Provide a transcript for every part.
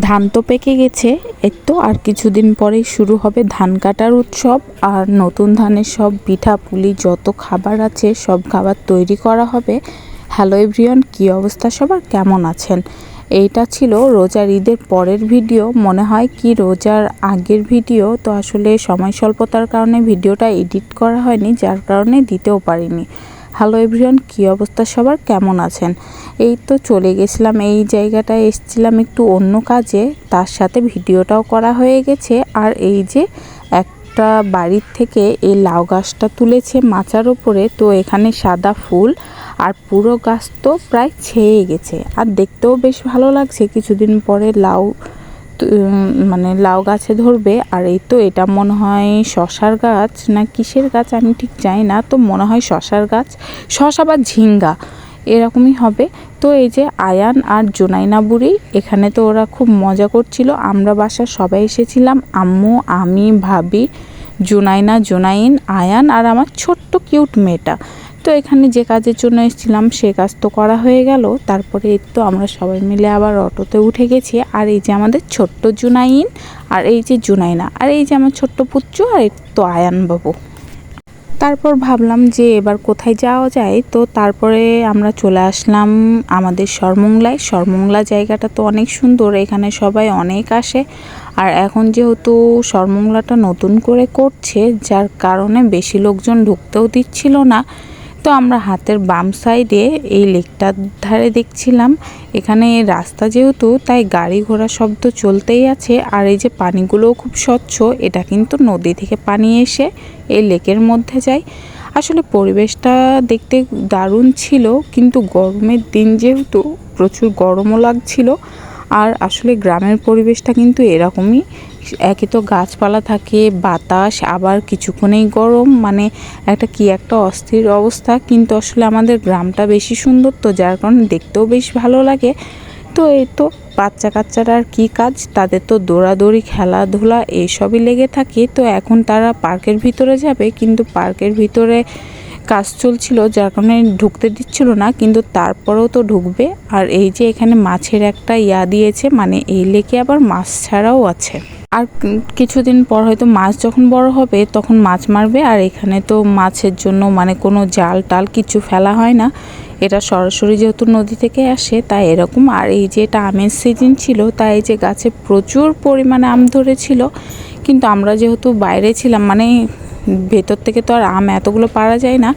ধান তো পেকে গেছে, এর তো আর কিছুদিন পরেই শুরু হবে ধান কাটার উৎসব। আর নতুন ধানের সব পিঠা পুলি যত খাবার আছে, সব খাবার তৈরি করা হবে। হ্যালো এভরিওয়ান, কী অবস্থা সবার? কেমন আছেন? এইটা ছিল রোজার ঈদের পরের ভিডিও। মনে হয় কি রোজার আগের ভিডিও? তো আসলে সময় স্বল্পতার কারণে ভিডিওটা এডিট করা হয়নি, যার কারণে দিতেও পারিনি। হ্যালো এভরিওয়ান, কী অবস্থা সবার? কেমন আছেন? এই তো চলে গেছিলাম, এই জায়গাটায় এসছিলাম একটু অন্য কাজে, তার সাথে ভিডিওটাও করা হয়ে গেছে। আর এই যে একটা বাড়ির থেকে এই লাউ গাছটা তুলেছে মাচার ওপরে, তো এখানে সাদা ফুল আর পুরো গাছ তো প্রায় ছেয়ে গেছে। আর দেখতেও বেশ ভালো লাগছে, কিছুদিন পরে লাউ মানে লাউ গাছে ধরবে, আর এই তো এটা মনে হয় শশার গাছ না কিসের গাছ আমি ঠিক জানি না, তো মনে হয় শশার গাছ, শশা বা ঝিঙ্গা, এরকমই হবে। তো এই যে আয়ান আর জোনাইনা বুড়ি, এখানে তো ওরা খুব মজা করছিল, আমরা বাসার সবাই এসেছিলাম, আম্মু, আমি, ভাবি, জোনাইনা, জোনাইন, আয়ান আর আমার ছোট্ট কিউট মেয়েটা। তো এখানে যে কাজের জন্য এসেছিলাম, সে কাজ তো করা হয়ে গেল। তারপরে তো আমরা সবাই মিলে আবার অটোতে উঠে গেছি। আর এই যে আমাদের ছোট্ট জুনাইন, আর এই যে জুনাইনা, আর এই যে আমার ছোট্ট পুচ্চু আর এই তো আয়ান বাবু তারপর ভাবলাম যে এবার কোথায় যাওয়া যায়? তো তারপরে আমরা চলে আসলাম আমাদের সরমংলায়। সরমংলা জায়গাটা তো অনেক সুন্দর, এখানে সবাই অনেক আসে। আর এখন যেহেতু সরমংলাটা নতুন করে করছে, যার কারণে বেশি লোকজন ঢুকতেও দিচ্ছিল না। তো আমরা হাতের বাম সাইডে এই লেকটার ধারে দেখছিলাম। এখানে রাস্তা যেহেতু, তাই গাড়ি ঘোড়া শব্দ চলতেই আছে। আর এই যে পানিগুলোও খুব স্বচ্ছ, এটা কিন্তু নদী থেকে পানি এসে এই লেকের মধ্যে যায়। আসলে পরিবেশটা দেখতে দারুণ ছিল, কিন্তু গরমের দিন যেহেতু প্রচুর গরমও লাগছিল, আর আসলে গ্রামের পরিবেশটা কিন্তু এরকমই। একে তো গাছপালা থাকে, বাতাস, আবার কিছুক্ষণেই গরম। মানে একটা কি একটা অস্থির অবস্থা। কিন্তু আসলে আমাদের গ্রামটা বেশি সুন্দর তো, যার কারণে দেখতেও বেশ ভালো লাগে। তো এই তো বাচ্চা কাচ্চারা আর কী কাজ, তাদের তো দৌড়াদৌড়ি, খেলাধুলা এইসবই লেগে থাকে। তো এখন তারা পার্কের ভিতরে যাবে, কিন্তু পার্কের ভিতরে কাজ চলছিল, যার কারণে ঢুকতে দিচ্ছিল না, কিন্তু তারপরেও তো ঢুকবে। আর এই যে এখানে মাছের একটা ইয়া দিয়েছে মানে এই লেকে আবার মাছ ছাড়াও আছে। আর কিছুদিন পর হয়তো মাছ যখন বড় হবে, তখন মাছ মারবে। আর এখানে তো মাছের জন্য মানে কোনো জাল টাল কিছু ফেলা হয় না। এটা সরাসরি যেহেতু নদী থেকে আসে, তাই এরকম। আর এই যে এটা আমের সিজন ছিল, তাই এই যে গাছে প্রচুর পরিমাণে আম ধরেছিল। কিন্তু আমরা যেহেতু বাইরে ছিলাম মানে ভেতর থেকে তো আর আম এতগুলো পারা যায় না।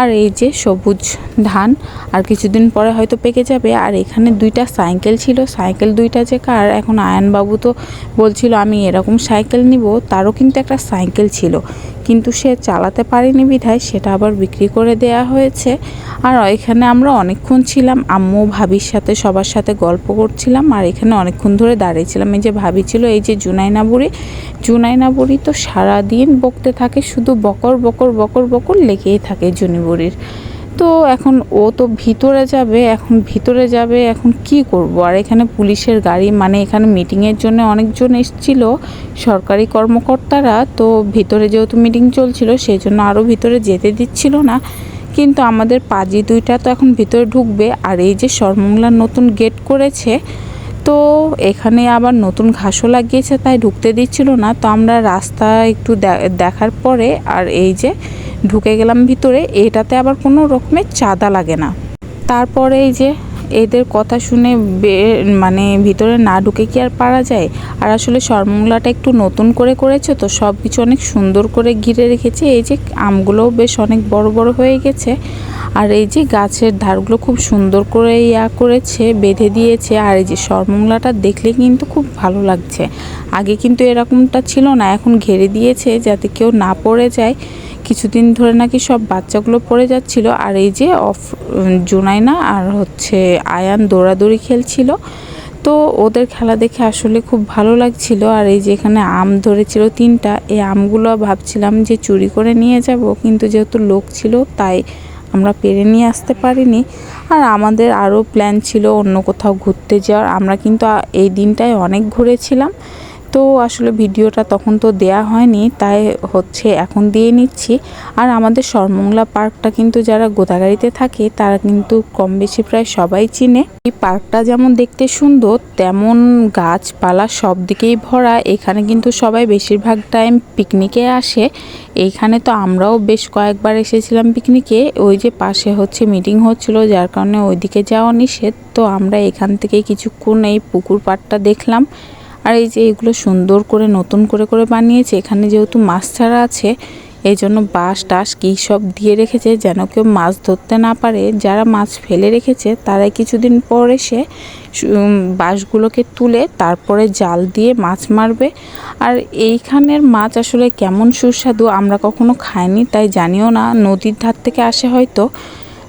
আর এই যে সবুজ ধান, আর কিছুদিন পরে হয়তো পেকে যাবে। আর এখানে দুইটা সাইকেল ছিল, সাইকেল দুইটা যে কার? এখন আয়নবাবু তো বলছিল, আমি এরকম সাইকেল নিব। তারও কিন্তু একটা সাইকেল ছিল। কিন্তু সে চালাতে পারেনি বিধায় সেটা আবার বিক্রি করে দেয়া হয়েছে। আর এখানে আমরা অনেকক্ষণ ছিলাম, আম্মু ভাবির সাথে সবার সাথে গল্প করছিলাম আর এখানে অনেকক্ষণ ধরে দাঁড়িয়েছিলাম এই যে ভাবি ছিল, এই যে জুনাইনা বুড়ি জুনাইনা বুড়ি তো সারাদিন বকতে থাকে, শুধু বকর বকর বকর বকর লেগেই থাকে জুনি বুড়ির। তো এখন ও তো ভিতরে যাবে, এখন ভিতরে যাবে, এখন কি করব? আর এখানে পুলিশের গাড়ি মানে এখানে মিটিংয়ের জন্য অনেকজন এসছিল, সরকারি কর্মকর্তারা, তো ভিতরে যেহেতু মিটিং চলছিল সেই জন্য আরও ভিতরে যেতে দিচ্ছিল না। কিন্তু আমাদের পাজি দুইটা তো এখন ভিতরে ঢুকবে, আর এই যে সরমংলার নতুন গেট করেছে তো এখানে আবার নতুন ঘাসও লাগিয়েছে, তাই ঢুকতে দিচ্ছিল না। তো আমরা রাস্তা একটু দেখার পরে আর এই যে ঢুকে গেলাম ভিতরে, এটাতে আবার কোনো রকমের চাঁদা লাগে না। তারপরে এই যে এদের কথা শুনে মানে ভিতরে না ঢুকে কি আর পারা যায়? আর আসলে সরমংলাটা একটু নতুন করে করেছে তো সব কিছু অনেক সুন্দর করে ঘিরে রেখেছে। এই যে আমগুলোও বেশ অনেক বড় বড় হয়ে গেছে। আর এই যে গাছের ধারগুলো খুব সুন্দর করে ইয়া করেছে, বেঁধে দিয়েছে। আর এই যে সরমংলাটা দেখলে কিন্তু খুব ভালো লাগছে। আগে কিন্তু এরকমটা ছিল না, এখন ঘেরে দিয়েছে যাতে কেউ না পড়ে যায়। কিছুদিন ধরে নাকি সব বাচ্চাগুলো পড়ে যাচ্ছিল, আর এই যে অফ জুনাইনা আর হচ্ছে আয়ান দৌড়াদৌড়ি খেলছিল। তো ওদের খেলা দেখে আসলে খুব ভালো লাগছিল, আর এই যে এখানে আম ধরেছিল তিনটা, এই আমগুলো ভাবছিলাম যে চুরি করে নিয়ে যাব, কিন্তু যেহেতু লোক ছিল তাই আমরা পেরে নিয়ে আসতে পারিনি। আর আমাদের আরও প্ল্যান ছিল অন্য কোথাও ঘুরতে যাওয়ার, আমরা কিন্তু এই দিনটায় অনেক ঘুরেছিলাম। তো আসলে ভিডিওটা তখন তো দেয়া হয়নি, তাই হচ্ছে এখন দিয়ে নিচ্ছি। আর আমাদের সরমংলা পার্কটা কিন্তু যারা গোদাগাড়িতে থাকে, তারা কিন্তু কম বেশি প্রায় সবাই চিনে। এই পার্কটা যেমন দেখতে সুন্দর, তেমন গাছপালা সব দিকেই ভরা। এখানে কিন্তু সবাই বেশিরভাগ টাইম পিকনিকে আসে। এইখানে তো আমরাও বেশ কয়েকবার এসেছিলাম পিকনিকে। ওই যে পাশে হচ্ছে মিটিং হচ্ছিল, যার কারণে ওইদিকে যাওয়া নিষেধ। তো আমরা এখান থেকে কিছুক্ষণ এই পুকুর পাড়টা দেখলাম। আর এই যে এগুলো সুন্দর করে, নতুন করে করে বানিয়েছে। এখানে যেহেতু মাছ ছাড়া আছে এই জন্য বাঁশ, টাস, কী সব দিয়ে রেখেছে যেন কেউ মাছ ধরতে না পারে। যারা মাছ ফেলে রেখেছে, তারাই কিছুদিন পর এসে বাঁশগুলোকে তুলে তারপরে জাল দিয়ে মাছ মারবে। আর এইখানের মাছ আসলে কেমন সুস্বাদু আমরা কখনো খাইনি, তাই জানিও না। নদীর ধার থেকে আসে হয়তো।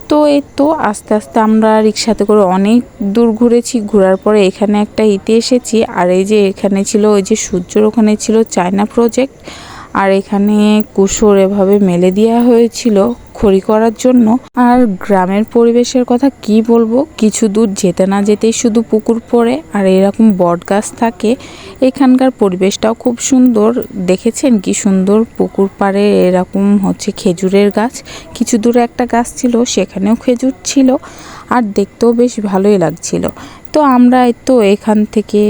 তো এই তো আস্তে আস্তে আমরা রিক্সাতে করে অনেক দূর ঘুরেছি। ঘোরার পরে এখানে একটা ইতে এসেছি। আর এই যে এখানে ছিল, ওই যে সূর্যর ওখানে ছিল চায়না প্রজেক্ট আর এখানে কুসুর এভাবে মেলে দেওয়া হয়েছিল। খড়ি করার জন্য। আর গ্রামের পরিবেশের কথা কি বলব? কিছু দূর যেতে না যেতেই শুধু পুকুর পড়ে। আর এরকম বট গাছ থাকে, এখানকার পরিবেশটাও খুব সুন্দর। দেখেছেন কি সুন্দর পুকুর পাড়ে এরকম হচ্ছে খেজুরের গাছ? কিছু দূরে একটা গাছ ছিল, সেখানেও খেজুর ছিল। আর দেখতেও বেশ ভালোই লাগছিল। তো আমরা তো এখান থেকে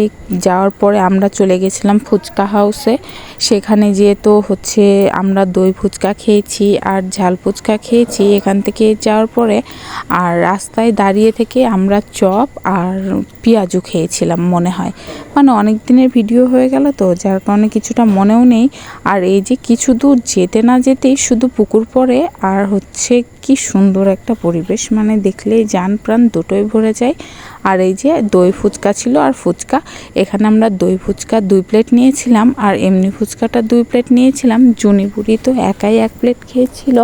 যাওয়ার পরে আমরা চলে গেছিলাম ফুচকা হাউসে। সেখানে যেয়ে তো হচ্ছে আমরা দই ফুচকা খেয়েছি আর ঝাল ফুচকা খেয়েছি এখান থেকে যাওয়ার পরে। আর রাস্তায় দাঁড়িয়ে থেকে আমরা চপ আর পেঁয়াজু খেয়েছিলাম মনে হয়। মানে অনেক দিনের ভিডিও হয়ে গেল তো, যার কারণে কিছুটা মনেও নেই। আর এই যে কিছু দূর যেতে না যেতেই শুধু পুকুর পড়ে আর হচ্ছে কি সুন্দর একটা পরিবেশ। মানে দেখলে যান প্রাণ দুটোই ভরে যায়। আর এই যে দই ফুচকা ছিল আর ফুচকা। এখানে আমরা দই ফুচকা দুই প্লেট নিয়েছিলাম আর এমনি ফুচকাটা দুই প্লেট নিয়েছিলাম। জুনিপুরি তো একাই এক প্লেট খেয়েছিল।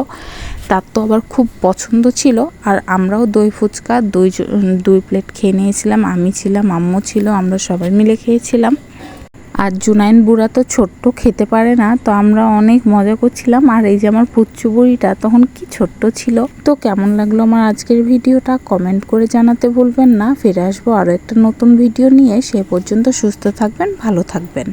তার তো আবার খুব পছন্দ ছিল। আর আমরাও দই ফুচকা দুই দুই প্লেট খেয়ে নিয়েছিলাম। আমি ছিলাম, আম্মু ছিল, আমরা সবাই মিলে খেয়েছিলাম। আর জুনাইন বুড়া তো ছোট্ট, খেতে পারে না, তো আমরা অনেক মজা করছিলাম। আর এই যে আমার পুচ্চু বুড়িটা তখন কি ছোট্ট ছিল। তো কেমন লাগল আমার আজকের ভিডিওটা কমেন্ট করে জানাতে ভুলবেন না। ফিরে আসব আরও একটা নতুন ভিডিও নিয়ে। সে পর্যন্ত সুস্থ থাকবেন, ভালো থাকবেন।